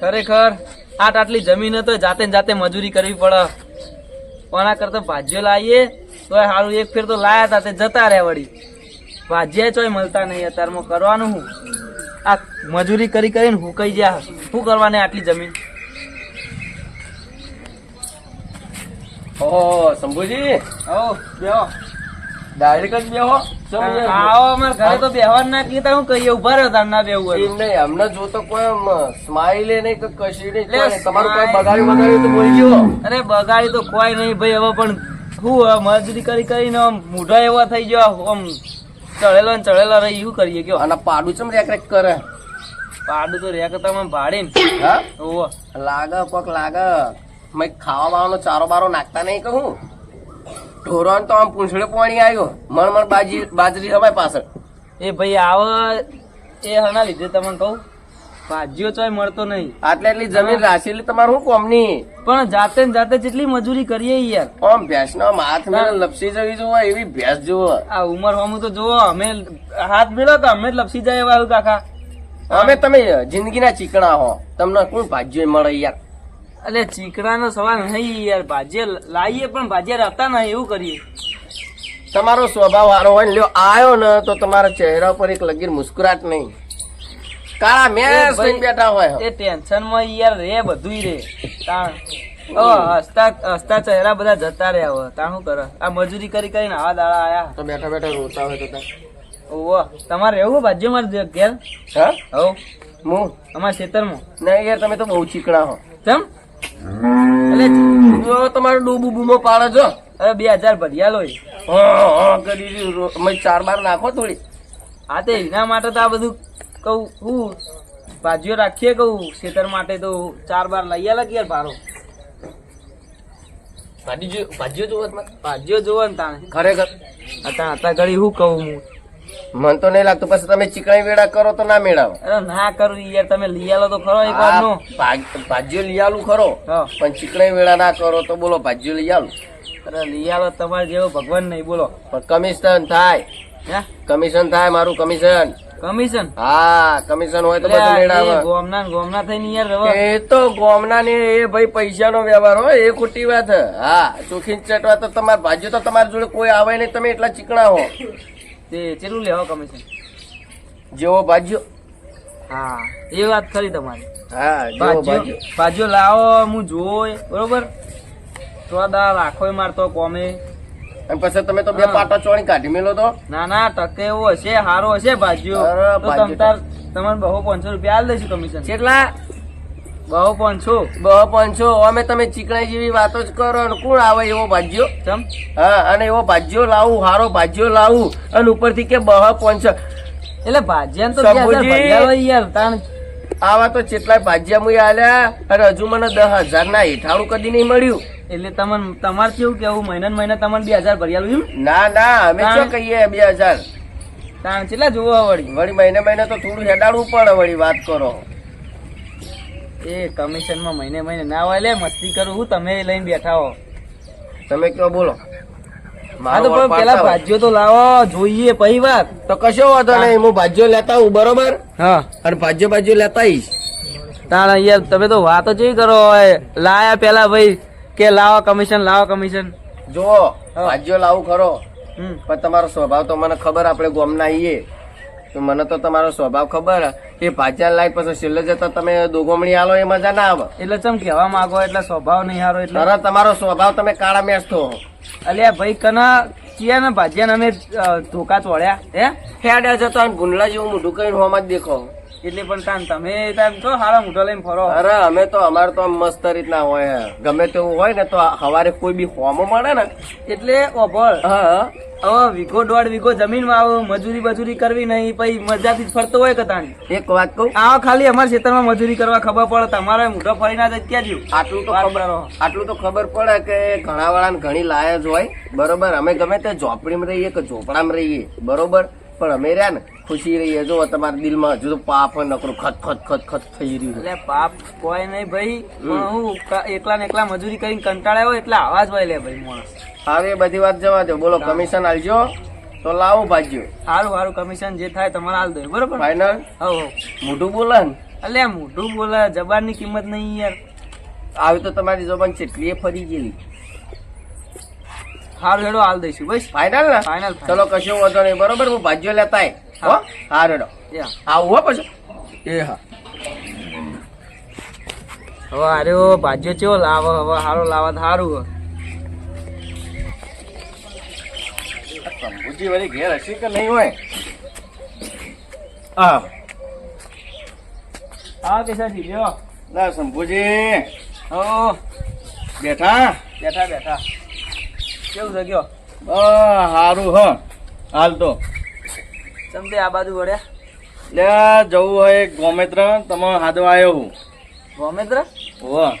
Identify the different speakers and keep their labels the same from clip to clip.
Speaker 1: ખરેખર આટ આટલી જમીન તો જાતે જાતે મજૂરી કરવી પડે. કોના કરતા ભાજીઓ લાવીએ તો સારું એક ફેર તો લાયા તા તે જતા રહ્યા વળી. ભાજીયા ચોય મળતા નહીં અત્યારમાં કરવાનું હું? આ મજૂરી કરી કરીને હું કઈ જ્યા શું કરવાની આટલી જમીન?
Speaker 2: ઓહો શંભુજી?
Speaker 1: આવો બેહો.
Speaker 2: ડાયરેક્ટ જ બેહો.
Speaker 1: આવો અમારે ઘરે તો બેહવાનું ના કીધા હું કહીએ ઊભા રહ્યો તાર ના બેહવું
Speaker 2: એમ નહીં અમને જોતો કોઈ સ્માઈલે નહીં કે કશી નહીં
Speaker 1: લે,
Speaker 2: કોઈ નહીં. તમારું કોઈ
Speaker 1: smile.
Speaker 2: બગાડ્યું બગાડ્યું તો બોલજો
Speaker 1: અરે બગાડી તો કોઈ નહીં ભાઈ હવે પણ શું મજૂરી કરી કરીને આમ મોઢા એવા થઈ ગયો આમ ચડેલો ને ચડેલો રહી શું કરીએ કયો?
Speaker 2: અને પાડું ચમ રેક રેક કરે?
Speaker 1: પાડું તો રેક તમે ભાડી
Speaker 2: હા? લાગે કોક લાગે. મેં ખાવા બાવાનો ચારો બારો નાખતા નહીં કહું. ઢોરોને તો આમ પૂંછડે પાણી આવ્યો. મણ મણ બાજી બાજરી હવાય પાછળ.
Speaker 1: એ ભાઈ આવ. એ હના લીધે તમને કહું. ભાજીઓ તો મળતો નહીં.
Speaker 2: આટલે એટલી જમીન રાખેલી તમારું શું કોમની
Speaker 1: પણ જાતે ને જાતે જેટલી મજૂરી કરીએ યાર.
Speaker 2: આમ ભેંસનો આમ હાથ મેળે લપસી જવી જોવા એવી ભેંસ જુઓ
Speaker 1: આ ઉમર હોમું તો જુઓ અમે હાથ મેળો તો અમે જ લપસી જાય એવા એવું કાકા.
Speaker 2: અમે તમે જિંદગીના ચીકણા હો. તમને કોણ ભાજીઓ મળે યાર?
Speaker 1: એટલે ચીકણાનો સવાલ નહીં યાર ભાજીએ લાવીએ પણ ભાજીએ રહેતા નહીં એવું કરીએ.
Speaker 2: તમારો સ્વભાવ સારો હોય ને લ્યો આયો ને તો તમારા ચહેરા પર એક લગીર મુસ્કુરાટ નહીં. કાળા મેસ બેઠા હોય
Speaker 1: એ ટેન્શનમાં યાર રે બધું રે. તાણ. હસતા હસતા ચહેરા બધા જતા રહ્યા હોય તાણ શું કરે? આ મજૂરી કરી કરીને આવા દાડા આયા.
Speaker 2: તો બેઠા બેઠા રોતા હોય તો.
Speaker 1: ઓવો તમારે રહેવું ભાજ્ય મારે ઘેર?
Speaker 2: હા?
Speaker 1: હવ
Speaker 2: હું?
Speaker 1: અમારા ખેતરમાં
Speaker 2: નહીં યાર તમે તો બહુ ચીકણા હો.
Speaker 1: ચમ? એટલે
Speaker 2: તમારો ડૂબુ બૂમો પાડો છો.
Speaker 1: હવે બે હજાર ભર્યા લો
Speaker 2: હા હા કરી દીધું. ચાર બાર નાખો થોડી.
Speaker 1: હા તે એના માટે તો આ બધું કહું હું ભાજીઓ રાખીએ કહું ખેતર માટે તો ચાર બાર લઈ આલે કે ભારો?
Speaker 2: ભાજીઓ ભાજીઓ જોવો
Speaker 1: ભાજીઓ જોવો ને તાણે.
Speaker 2: ખરેખર
Speaker 1: હતા હતા ઘડી શું કહું હું?
Speaker 2: મન તો નહીં લાગતું. પછી તમે ચીકણી વેડા કરો તો ના મેળાવો.
Speaker 1: અરે ના કરું યાર તમે લઈ આલો તો ખરો એક વાર નો.
Speaker 2: ભાજીઓ લઈ આલું ખરો. પણ ચીકણી વેળા ના કરો તો બોલો ભાજીઓ લઈ આલું.
Speaker 1: અરે લઈ આલો તમારે જેવો ભગવાન નહીં બોલો.
Speaker 2: પણ કમિશન થાય.
Speaker 1: હે?
Speaker 2: કમિશન થાય મારું કમિશન.
Speaker 1: કમિશન?
Speaker 2: હા કમિશન હોય તો બધું મેળાવે.
Speaker 1: ગોમના ને ગોમના થઈને યાર
Speaker 2: એ તો ગોમના ને એ ભાઈ પૈસાનો વ્યવહાર હોય એ ખોટી વાત. હે. હા ચોખી ચટવા તો તમારે ભાજી તો તમારી જોડે કોઈ આવે નહીં તમે એટલા ચીકણા હો.
Speaker 1: તે કેટલું લેવા કમિશન
Speaker 2: જેવો ભાજીઓ
Speaker 1: હા એ વાત ખરી તમારી.
Speaker 2: હા
Speaker 1: ભાજીઓ લાવો હું જોય બરોબર? તો દા રાખો મારતો કોમે.
Speaker 2: અને પછી તમે તો બે. પાટા ચોણી કાઢી મેલો તો.
Speaker 1: ના ના ટકે એવો હશે હારો હશે
Speaker 2: અરે,
Speaker 1: તો
Speaker 2: ભાજીઓ
Speaker 1: તમ તાર તમને બહુ પાંચસો રૂપિયા આલ દઈશું કમિશન
Speaker 2: કેટલા?
Speaker 1: બહુ પાંચસો
Speaker 2: બહુ પાંચસો અમે તમે ચીકણા જેવી વાતો જ કરો અને કોણ આવે એવો ભાજ્યો?
Speaker 1: ચમ?
Speaker 2: હા અને એવો ભાજ્યો લાવું હારો ભાજ્યો લાવું અને ઉપરથી કે બહ પાંચસો
Speaker 1: એટલે ભાજ્યા તો યાર તાણ.
Speaker 2: આવા તો કેટલાય ભાજ્યા મુય આલ્યા અને હજુ મને દસ હજાર ના હેઠાણું કદી નહીં મળ્યું.
Speaker 1: એટલે તમને તમારે કેવું કેવું મહિના ને મહિના તમને બે હજાર ભર્યા
Speaker 2: ના ના અમે શું કહીએ બે હજાર?
Speaker 1: તાણ કેટલા જોવો વળી
Speaker 2: વળી મહિને મહિને તો થોડું હેડાડવું પડે વળી વાત કરો.
Speaker 1: એ કમિશનમાં મહિને મહિને ના હોય લે મસ્તી કરું હું તમે લઈને બેઠા હો.
Speaker 2: તમે કયો બોલો.
Speaker 1: હા તો પણ પેલા ભાજીઓ તો લાવો જોઈએ પછી વાત.
Speaker 2: તો કશો વાંધો નહીં હું. ભાજીઓ લેતા હું બરોબર?
Speaker 1: હા.
Speaker 2: અને ભાજીઓ ભાજીઓ લેતા આવીશ.
Speaker 1: તાણ યાર તમે તો વાતો જેવી કરો લાયા પેલા ભાઈ કે લાવો કમિશન લાવો કમિશન. જો.
Speaker 2: ભાજીઓ લાવું ખરો.
Speaker 1: હમ.
Speaker 2: પણ તમારો સ્વભાવ તો મને ખબર આપણે ગોમના આવીએ મને તો તમારો સ્વભાવ ખબર કે ભાજ્યા લાઈ પછી છેલ્લે જતા તમે દોગમણી આલો એ મજા ના આવે.
Speaker 1: એટલે ચમ કહેવા માંગો એટલે સ્વભાવ નહીં હારો એટલે?
Speaker 2: તરત તમારો સ્વભાવ તમે કાળા મેસતો
Speaker 1: અલ્યા ભાઈ કના ચિયા ને ભાજ્યા ને અમે ધોકા ચોળ્યા હે?
Speaker 2: ફેડ્યા જતો અને ગુંડલા જેવું મોઢું કરીને હોમાં જ દેખો.
Speaker 1: એટલે પણ તાન તમે તાન તો હારા મોઢો લઈને ફરો.
Speaker 2: અરે અમે તો અમારે તો મસ્ત રીતના હોય ગમે તેવું હોય ને તો સવારે કોઈ બી ફોર્મ મળે ને
Speaker 1: એટલે ઓભળ
Speaker 2: હા
Speaker 1: હવે વીઘો દોઢ વીઘો જમીનમાં આવો મજૂરી મજૂરી કરવી નહીં પછી મજાથી જ ફરતો હોય કે
Speaker 2: એક વાત કહું?
Speaker 1: આવો ખાલી અમારા ખેતરમાં મજૂરી કરવા ખબર પડે તમારે મોઢો ફરી ના જાય ક્યાં જ્યું?
Speaker 2: આટલું તો ખબર આટલું તો ખબર પડે કે ઘણા વાળાને ઘણી લાયજ હોય. બરોબર અમે ગમે તે ઝોપડીમાં રહીએ કે ઝોપડામાં રહીએ. બરોબર? પણ અમે રહ્યા ને ખુશી રહીએ. જો તમારા દિલમાં હજુ તો પાપ નકરું ખત ખત ખત ખત થઈ રહ્યું
Speaker 1: એટલે પાપ કોઈ નહીં ભાઈ પણ હું એકલા ને એકલા મજૂરી કરીને કંટાળ્યા એટલે આવા જ હોય લે ભાઈ માણસ.
Speaker 2: હવે એ બધી વાત જવા દો. બોલો કમિશન આલજો. તો લાવો ભાજ્યો
Speaker 1: સારું સારું કમિશન જે થાય તમારે હાલ દે બરોબર?
Speaker 2: ફાઈનલ
Speaker 1: હવ
Speaker 2: મોઢું બોલે ને?
Speaker 1: અલ્યા મોઢું બોલે જબાનની કિંમત નહીં યાર.
Speaker 3: આવી તો તમારી જબાન કેટલી ફરી ગયેલી.
Speaker 1: હારું હેડો હાલ દઈશું. બસ
Speaker 3: ફાઇનલ ને?
Speaker 1: ફાઇનલ
Speaker 3: ચલો કશું વાંધો નહીં. બરોબર? હું ભાજ્યો લેતા. હો?
Speaker 1: હા.
Speaker 3: હા રેડો આવું હો પછી? એ હા.
Speaker 1: હવે અરે ભાજ્યો ચેવો લાવો? હવે હારો લાવા સારું હારું હે.
Speaker 3: વળી ઘેર હશે કે નહીં હોય? હા.
Speaker 1: હા કેસા લ્યો.
Speaker 3: ના શંભુજી
Speaker 1: ઓ
Speaker 3: બેઠા?
Speaker 1: બેઠા બેઠા. કેવું છે કયો?
Speaker 3: સારું હ. હાલ તો.
Speaker 1: ચમતે આ બાજુ વળ્યા?
Speaker 3: લે જવું હોય ગોમેત્ર તમે હાદો આવ્યો હું.
Speaker 1: ગોમેત્ર?
Speaker 3: હો.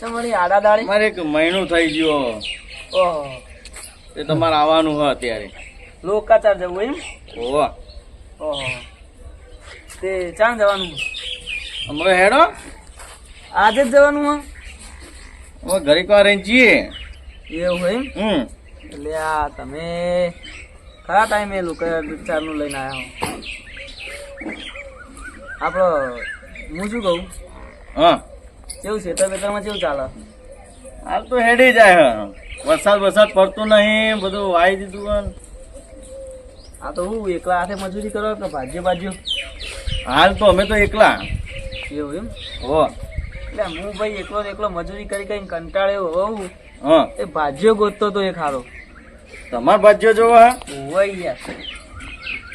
Speaker 1: ચમડી આડા દાડી?
Speaker 3: મારે એક મહિનો થઈ ગયો.
Speaker 1: ઓહો.
Speaker 3: એ તમારે આવવાનું હ અત્યારે.
Speaker 1: લોકાચાર જવું એમ?
Speaker 3: હો.
Speaker 1: ઓહો. તે ચાં જવાનું
Speaker 3: હમણાં હેડો.
Speaker 1: આજે જ જવાનું હે
Speaker 3: હવે ઘડીક વાર રહીને જઈએ
Speaker 1: એવું એમ?
Speaker 3: હમ.
Speaker 1: એટલે આ તમે ખરા ટાઈમે લોકાચારનું લઈને આવ્યા હો? આપણો હું શું કહું?
Speaker 3: હા.
Speaker 1: કેવું છે? ખેતર બેતરમાં કેવું ચાલે?
Speaker 3: હાલ તો હેડી જાય. વરસાદ વરસાદ પડતો નહીં બધું વાઈ દીધું.
Speaker 1: આ તો હું એકલા હાથે મજૂરી કરો કે ભાજ્યો ભાજ્યો
Speaker 3: હાલ તો અમે તો એકલા.
Speaker 1: એવું એમ?
Speaker 3: હો.
Speaker 1: એટલે હું ભાઈ એકલો એકલો મજૂરી કરી કરીને કંટાળ્યો હોઉં.
Speaker 3: હા.
Speaker 1: એ ભાજ્યો ગોતતો તો એ હારો
Speaker 3: તમાર ભાજ્યો જોવા હે?
Speaker 1: હોય યાર.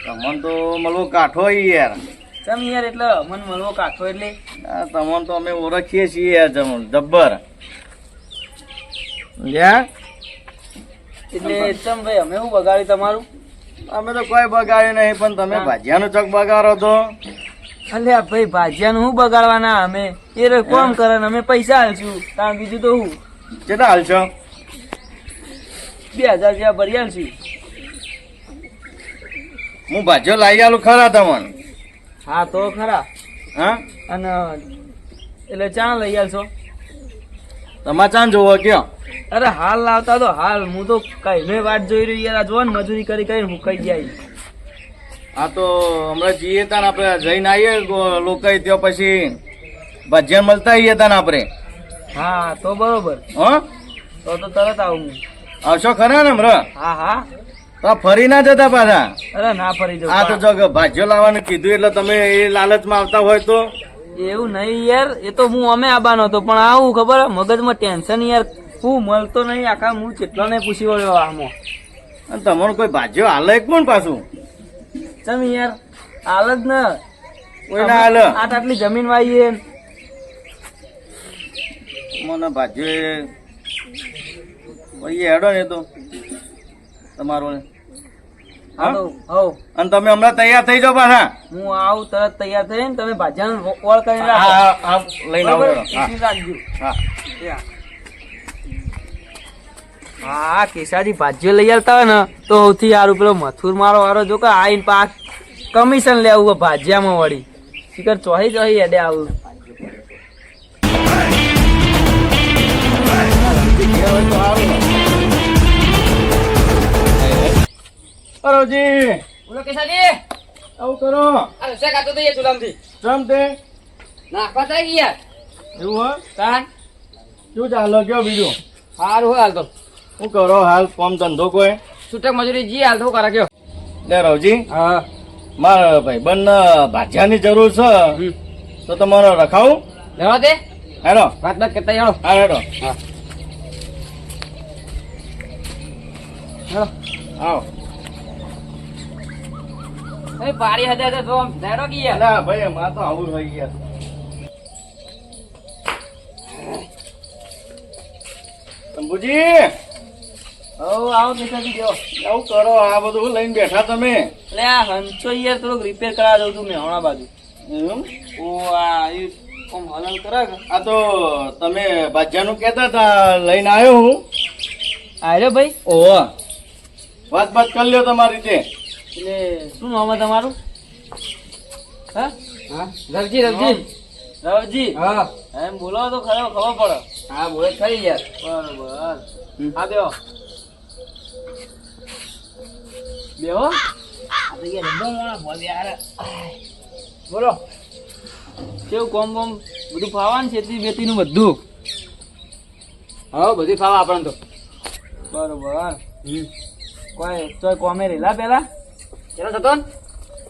Speaker 3: તમને તો મળવો કાઠો યાર.
Speaker 1: તમ યાર એટલે મન મળવો કાઠો એટલે?
Speaker 3: તમને તો અમે ઓળખીએ છીએ યાર જમ જબ્બર. યાર
Speaker 1: એટલે ચમ ભાઈ અમે શું બગાડ્યું તમારું?
Speaker 3: અમે તો કોઈ બગાડ્યું નહીં પણ તમે ભાજિયાનો ચક બગાડો તો.
Speaker 1: અલે ભાઈ ભાજ્યાનું શું બગાડવાના અમે? એ કોમ કરે અમે પૈસા હાલશું તાણ બીજું તો હું
Speaker 3: કેટલા હાલ છો
Speaker 1: બે હજાર રૂપિયા ભર્યા છે.
Speaker 3: હું ભાજ્યો લાવી આલું ખરા તમને?
Speaker 1: હા તો ખરા.
Speaker 3: હા?
Speaker 1: અને એટલે ચાણ લઈ આવશો
Speaker 3: તમારે ચાન જોવો કયો?
Speaker 1: અરે હાલ લાવતા તો હાલ. હું તો કઈ મેં વાત જોઈ રહી યાર. આ ને મજૂરી કરી કરીને કઈ જાય.
Speaker 3: હા તો હમણાં જઈએ તાન આપણે. જઈને આવીએ લોકો ત્યાં પછી. ભજીયા મળતા આવીએ તાન આપણે.
Speaker 1: હા તો બરોબર.
Speaker 3: હો?
Speaker 1: તો તો તરત આવું હું
Speaker 3: આવશો ખરા ને હમણાં?
Speaker 1: હા હા.
Speaker 3: તો ફરી ના જતા પાછા?
Speaker 1: અરે ના ફરી જવું
Speaker 3: આ તો જો ભાજ્યો લાવવાનું કીધું એટલે તમે એ લાલચમાં આવતા હોય તો?
Speaker 1: એવું નહીં યાર એ તો હું અમે આબાનો હતો પણ આવું ખબર મગજમાં ટેન્શન યાર. હું મળતો નહીં આખા હું કેટલો ને પૂછી વળ્યો આમાં.
Speaker 3: અને તમારું કોઈ ભાજ્યો હાલે કોણ પાછું?
Speaker 1: ચમ યાર હાલ જ ને.
Speaker 3: કોઈ ના હાલ.
Speaker 1: આટ આટલી જમીન વાઈએ
Speaker 3: મને ભાજ્યો ભાઈ હેડો ને તો. તમારો ને. અને તમે હમણાં તૈયાર થઈ જાવ પાછા.
Speaker 1: હું આવું તરત તૈયાર થઈને તમે ભાજ્યાને ઓળ
Speaker 3: કરી લઈને આવો હા
Speaker 1: રાખજો.
Speaker 3: હા
Speaker 1: કેસાજી ભાજીઓ લઈ આવતા હોય ને તો સૌથી સારું. પેલો મથુર મારો વારો જો કે આઈને પાક કમિશન લેવું હોય ભાજિયામાં વળી. શિખર ચોહી ચોહી હેડે આવું.
Speaker 3: અરોજી
Speaker 1: બોલો કેશવજી!
Speaker 3: આવું કરો.
Speaker 1: અરે રસા કાતો તો એ ચુલામથી.
Speaker 3: ચમ તે?
Speaker 1: નાખવા થાય યાર
Speaker 3: એવું હો?
Speaker 1: કાન
Speaker 3: શું ચાલો કયો બીજું?
Speaker 1: સારું હાલ તો.
Speaker 3: શું કરો? હાલ કોમ ધંધો કોઈ?
Speaker 1: છૂટક મજૂરી જી હાલ તો કરા કયો.
Speaker 3: લે રવજી
Speaker 1: હા.
Speaker 3: મારા ભાઈ બંને ભાજ્યાની જરૂર છે. તો તમારો રખાવું?
Speaker 1: લેવા દે.
Speaker 3: હેડો.
Speaker 1: વાત બાત કરતા યારો
Speaker 3: હા હેડો.
Speaker 1: હા. હેલો
Speaker 3: આવો.
Speaker 1: એ પાડી હદે તો તો ઝેરો કી યાર.
Speaker 3: અલા ભાઈ માં તો આવું હોય ગયા તંબુજી
Speaker 1: હો આવો કેસાજી ગયો
Speaker 3: આવું કરો આ બધું લઈને બેઠા તમે.
Speaker 1: એટલે આ હંચો યાર થોડુંક રિપેર કરાવવા દઉં છું મેં હમણાં બાજુ? ઓ આ કોમ હલન કરા
Speaker 3: આ તો તમે ભાજ્યાનું કહેતા હતા લઈને આવ્યો હું.
Speaker 1: આવ્યો ભાઈ.
Speaker 3: ઓ વાત વાત કરી લ્યો તમારી રીતે.
Speaker 1: એટલે શું નામ તમારું? હા? હા? રવજી રવજી. રવજી? હા. એમ બોલો તો ખરો ખબર પડે. હા બોલે ખરી યાર. બરોબર. હા બેહો. બેહો. બોલ. કેવું કોમ કોમ બધું ફાવાનું ખેતી બેતીનું બધું?
Speaker 4: હા બધી ફાવા આપણને તો.
Speaker 1: બરોબર. કોઈ તો કોમે રેલા પેલા
Speaker 4: ચલો સતન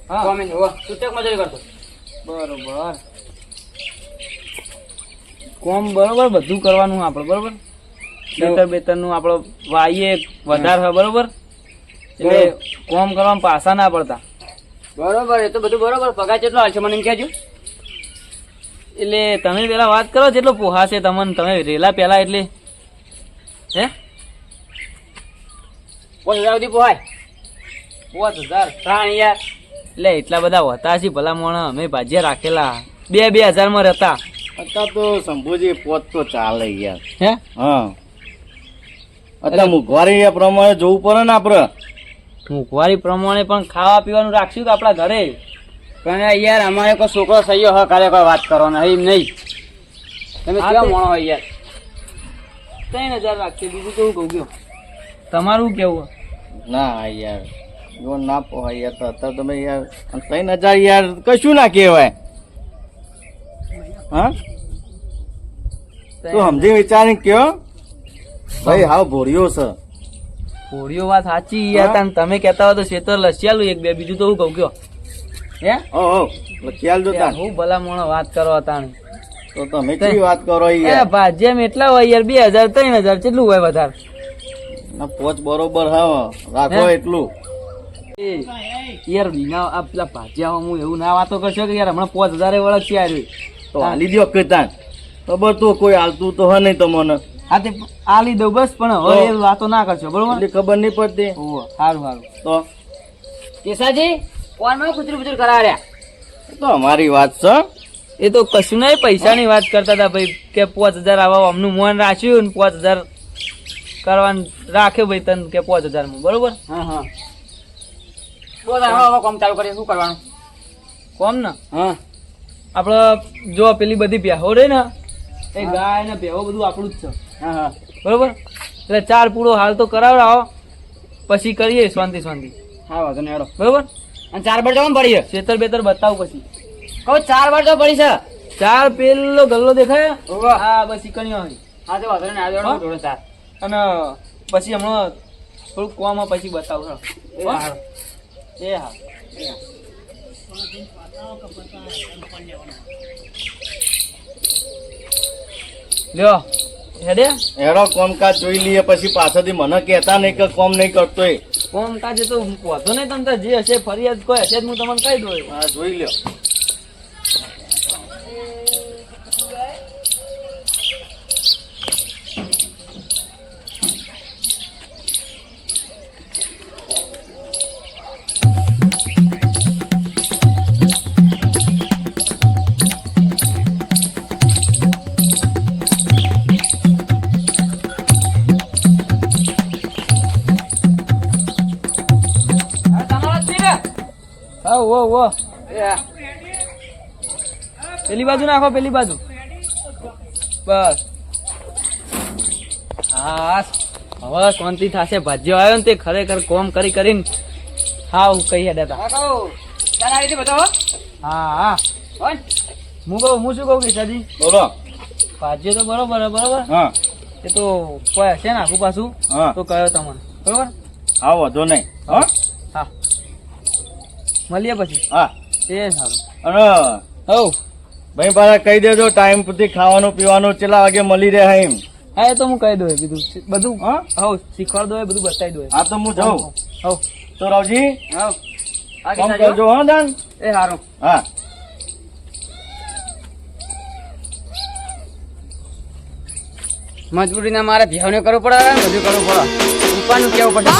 Speaker 1: હા.
Speaker 4: કોમે હોવા છૂટક મજૂરી કરતો
Speaker 1: બરોબર. કોમ બરોબર બધું કરવાનું આપણે બરોબર? બેતર બેતરનું આપણે વાઈએ વધારે હોય બરોબર? એટલે કોમ કરવામાં પાસા ના પડતા.
Speaker 4: બરોબર એ તો બધું બરોબર. પગાર કેટલો હાલશે મને એમ કહેજો.
Speaker 1: એટલે તમે પેલા વાત કરો જેટલો પોહાશે તમને તમે રેલા પેલા એટલે. હે?
Speaker 4: કોઈ સુધી પોહાય?
Speaker 1: પાંચ હજાર
Speaker 4: ત્રણ યાર
Speaker 1: એટલે એટલા બધા હોતા છે ભલા મોણ અમે ભાજીયા રાખેલા. બે બે હજારમાં રહેતા.
Speaker 3: અત્યારે તો શંભુજી પોત તો ચાલે યાર.
Speaker 1: હે?
Speaker 3: હા. અત્યારે મોંઘવારી એ પ્રમાણે જોવું પડે ને આપડે.
Speaker 1: મોંઘવારી પ્રમાણે પણ ખાવા પીવાનું રાખશું કે આપણા ઘરે?
Speaker 4: પણ યાર અમારે કોઈ છોકરો સહયો હ કાલે કોઈ વાત કરવાનો એમ નહીં. તમે કેવા મોણો હોય યાર?
Speaker 1: ત્રણ હજાર રાખીએ બીજું કેવું કહું? ગયો તમારું કેવું
Speaker 3: ના યાર. જો ના પોહાય યાર તો અત્યારે તમે યાર ત્રણ હજાર યાર કશું ના કહેવાય. હા? તું સમજી વિચારી કયો? ભાઈ હાવ ભોળિયો છે.
Speaker 1: ઘોડીઓ વાત સાચી યાર તાન તમે કહેતા હો તો શેતર લસિયાલું એક બે બીજું તો હું કહું કયો? હે?
Speaker 3: ઓ ઓ લસિયાલ જો તાન.
Speaker 1: હું ભલા મોણો વાત કરો તાણ
Speaker 3: તો તમે કઈ વાત કરો યાર?
Speaker 1: ભાજ્યમ એટલા હોય યાર બે હજાર ત્રણ હજાર કેટલું હોય વધારે.
Speaker 3: ના પોચ બરોબર હા. રાખો એટલું.
Speaker 1: યાર બીના આ પેલા ભાજ્યા હું એવું ના વાતો કરશો કે યાર હમણાં પાંચ હજાર વળગ છે યાર
Speaker 3: તો હાલી દો કીતાન ખબર તો કોઈ હાલતું તો હ નહીં તમને.
Speaker 1: હા તે આલી દઉં બસ પણ હવે એ વાતો ના કરશો બરોબર?
Speaker 3: એટલે ખબર નહીં પડતી.
Speaker 1: ઓ સારું સારું
Speaker 3: તો?
Speaker 4: કેસાજી કોણમાં કુતરું બુતરું કરાવ્યા
Speaker 3: તો અમારી વાત છે.
Speaker 1: એ તો કશું નહીં પૈસાની વાત કરતા હતા ભાઈ કે પાંચ હજાર આવા અમનું મોન રાખ્યું ને પાંચ હજાર કરવાનું રાખ્યો ભાઈ તને કે પાંચ હજારમાં બરોબર?
Speaker 4: હા હા. બોલ હવે હવે ચાલુ કરીએ. શું કરવાનું?
Speaker 1: કોમ ને?
Speaker 4: હા.
Speaker 1: આપણે જો પેલી બધી ભેહો રે ને એ ગાય ને ભેહો બધું આપણું જ છે.
Speaker 4: હા હા.
Speaker 1: બરોબર? એટલે ચાર પૂરો હાલ તો કરાવડાવો પછી કરીએ શાંતિ શાંતિ.
Speaker 4: હા વાંધો નહીં
Speaker 1: બરોબર?
Speaker 4: અને ચાર બાર જવાનું પડી
Speaker 1: છેતર બેતર બતાવું પછી.
Speaker 4: કહો ચાર બાર તો પડી છે?
Speaker 1: ચાર પેલો ગલ્લો દેખાય. હા બસ ઈ હોય
Speaker 4: હા તો વાંધો નહીં આવ્યો જોડે ચાર.
Speaker 1: અને પછી હમણાં થોડુંક કોમાં પછી બતાવું હા.
Speaker 4: એ
Speaker 1: હો? લ્યો હેડે.
Speaker 3: એનો કોમકાજ જોઈ લઈએ પછી પાછળથી મને કહેતા નહીં કે કોમ નહીં કરતો એ.
Speaker 1: કોમ કાજે તો હું વાંધો નહીં તમને જે હશે ફરિયાદ કોઈ હશે હું તમને કહી દઉં
Speaker 3: હા જોઈ લ્યો.
Speaker 4: હા
Speaker 1: વો વો
Speaker 4: એ હા.
Speaker 1: પેલી બાજુ નાખો પેલી બાજુ. બસ. હા હવે શાંતિ થશે. ભાજ્યો આવ્યો ને તે ખરેખર કોમ કરી કરીને હા હું કહી. હેડે
Speaker 4: હા, હો.
Speaker 1: હા. કહું હું શું કહું કિશાજી
Speaker 3: બોલો.
Speaker 1: ભાજ્યો તો બરોબર બરોબર?
Speaker 3: હા.
Speaker 1: એ તો કોઈ હશે ને આખું પાછું?
Speaker 3: હા.
Speaker 1: તો કયો તમને. બરોબર?
Speaker 3: હા વધો નહીં. હા.
Speaker 1: મળીએ પછી.
Speaker 3: હા.
Speaker 1: એ સારું.
Speaker 3: અને
Speaker 1: હવ
Speaker 3: ભાઈ પાછા કહી દેજો ટાઈમ સુધી ખાવાનું પીવાનું કેટલા વાગે મળી રહે એમ?
Speaker 1: હા એ તો હું કહી દઉં એ બધું. બધું
Speaker 3: હા?
Speaker 1: હવ શીખવાડ દો એ બધું બતાવી દો
Speaker 3: હા તો હું જાઉં.
Speaker 1: હવ
Speaker 3: તો રાવજી
Speaker 4: હવ હો.
Speaker 3: કરજો હા દાન.
Speaker 4: એ સારું
Speaker 3: હા.
Speaker 4: મજબૂરીના મારે ભેવને કરવું પડે બધું કરવું પડે. ઉપરનું કેવું પડે?